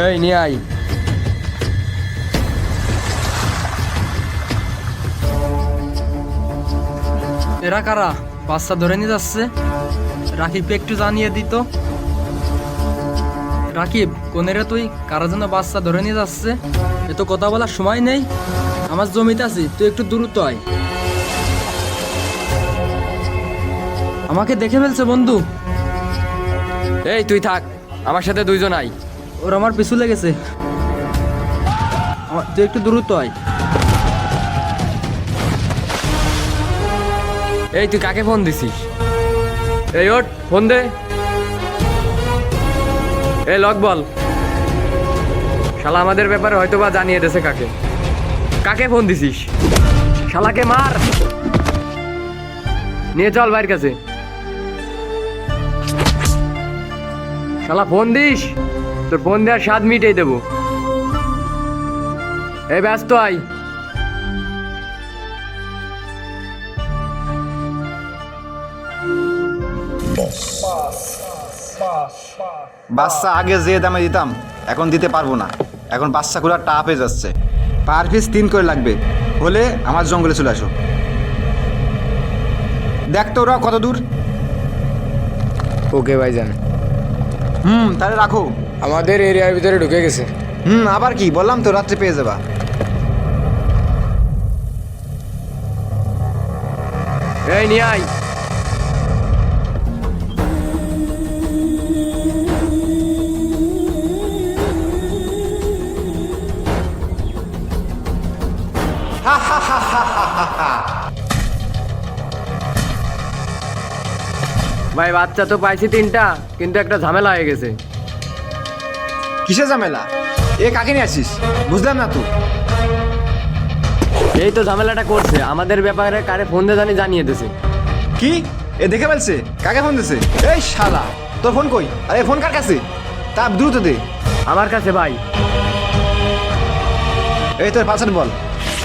এই নিয়ে আই এরা কারা? বাচ্চা ধরে নিয়ে যাচ্ছে? রাকিবকে একটু জানিয়ে দিত রাকিব কোনেরে তুই? কারা জন্য বাচ্চা ধরে নিয়ে যাচ্ছে? এ তো কথা বলার সময় নেই। আমার জমিতে আছি তুই একটু দ্রুত আয়। আমাকে দেখে ফেলছে বন্ধু। এই তুই থাক আমার সাথে দুইজন আই ওর আমার পিছু লেগেছে। তুই একটু দ্রুত আয়। এই, তুই কাকে ফোন দিছিস? এই ওট ফোন দে। এই, লক বল। শালা, আমাদের ব্যাপারে হয়তো বা জানিয়ে দেছে কাকে। কাকে ফোন দিছিস? শালাকে মার। নিয়ে চল বাইর কাছে। শালা, ফোন দিস। তোর ফোন দেওয়ার স্বাদ মিটেই দেবো। এ ব্যস্ত আই বাচ্চা আগে যে দামে দিতাম এখন দিতে পারব না। এখন বাচ্চাগুলো টাপ হয়ে যাচ্ছে। পার পিস তিন করে লাগবে। হলে আমার জঙ্গলে চলে আসো। দেখ তো ওরা কত দূর। ওকে ভাইজান। হুম তাহলে রাখো। আমাদের এরিয়ার ভিতরে ঢুকে গেছে। হুম আবার কি? বললাম তো রাত্রে পেয়ে যাবা। এই নিয়ে আই ভাই বাচ্চা তো পাইছি তিনটা কিন্তু একটা ঝামেলা হয়ে গেছে। কিসে ঝামেলা? এ কাকে নিয়ে আসিস? বুঝলাম না তো। এই তো ঝামেলাটা করছে। আমাদের ব্যাপারে কারে ফোন দিয়ে জানি জানিয়ে দিছে। কি? এ দেখে ফেলছে? কাকে ফোন দিছে? এই শালা তোর ফোন কই? আরে ফোন কার কাছে? তা দ্রুত দে। আমার কাছে ভাই। এই তোর পাশার বল।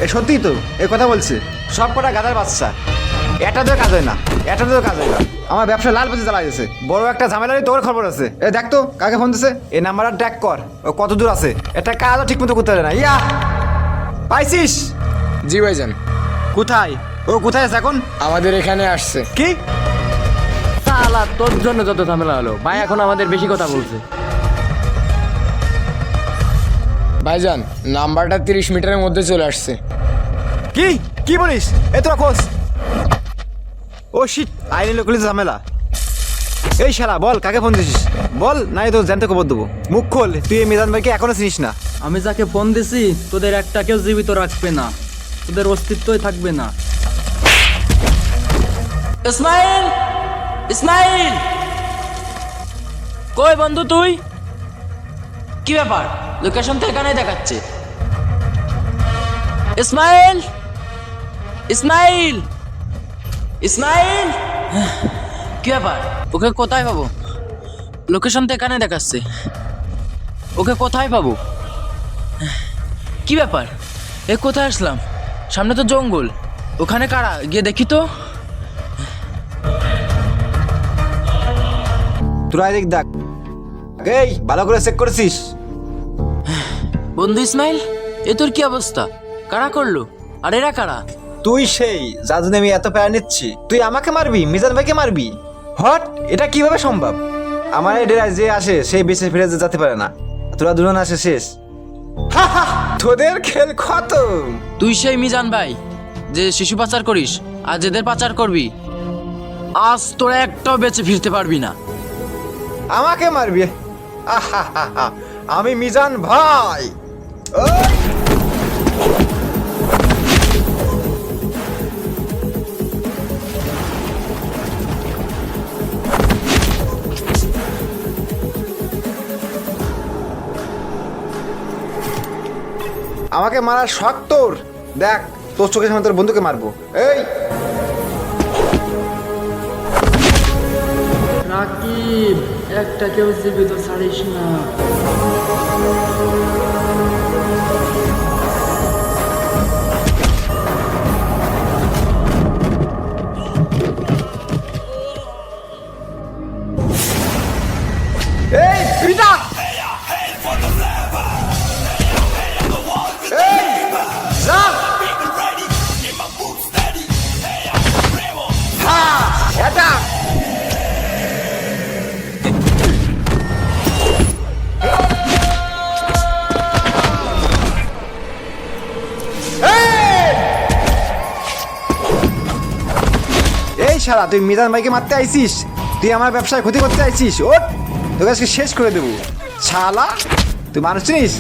এ সত্যিই তো এ কথা বলছে। সব কটা গাদার বাচ্চা। এটা তো কাজ হয় না এটা তো কাজ হয় না। আমার ব্যবসা লাল বাজে জ্বালা গেছে বড় একটা ঝামেলারই তোর খবর আছে। এ দেখ তো কাকে ফোন দিছে? এই নাম্বারটা ট্র্যাক কর ও কত দূর আছে। এটা কাজও ঠিক মতো করতে পারে না। ইয়া! পাইছিস? জি ভাইজান। কোথায়? ও কোথায় আছে এখন? আমাদের এখানে আসছে। কি? সালা তোর জন্য যত ঝামেলা হলো ভাই এখন আমাদের বেশি কথা বলছে। ভাইজান নাম্বারটা তিরিশ মিটারের মধ্যে চলে আসছে। কি? কি বলিস? এ তোরা খোঁজ। ও শিট আইনি লোকলি ঝামেলা। এই শালা, বল, কাকে ফোন দিছিস? বল, নাই তো জানতে খবর দেবো। মুখ খোল, তুই এই মিজান ভাইকে এখনও চিনিস না। আমি যাকে ফোন দিছি, তোদের একটাকেও জীবিত রাখবে না। তোদের অস্তিত্বই থাকবে না। ইসমাইল! ইসমাইল! কই বন্ধু তুই? কি ব্যাপার? লোকেশন তো এখানেই দেখাচ্ছে। ইসমাইল! ইসমাইল! ইসমাইল! কি ব্যাপার? ওকে কোথায় পাবো? লোকেশন তো এখানে দেখাচ্ছে। ওকে কোথায় পাবো? কি ব্যাপার? এ কোথায় আসলাম? সামনে তো জঙ্গল। ওখানে কারা? গিয়ে দেখি তো। তোরা এদিক দেখ। এই ভালো করে চেক করেছিস? বন্ধু ইসমাইল এ তোর কি অবস্থা? কারা করল? আর এরা কারা? তুই সেই যার জন্য আমি এত প্যারা নিচ্ছি তুই আমাকে মারবি? মিজান ভাইকে মারবি? হট এটা কীভাবে সম্ভব? আমার এই ডেরায় যে আসে সেই বেঁচে ফিরে যেতে পারে না। তোরা দুজন আসে শেষ। হা হা, তোদের খেল খতম। তুই সেই মিজান ভাই যে শিশু পাচার করিস আর যেদের পাচার করবি আজ তোরা একটাও বেঁচে ফিরতে পারবি না। আমাকে মারবি? আমি মিজান ভাই। আমাকে মারার শখ তোর? দেখ, তোর চোখের সামনে তোর বন্ধুকে মারবো। এই! রাকিব একটাকেও জীবিত ছাড়িস না। শালা, তুই মিজান ভাইকে মারতে আইছিস? তুই আমার ব্যবসায় ক্ষতি করতে আইছিস? ও তোকে আজকে শেষ করে দেবো। শালা, তুই মানুষ চিনিস?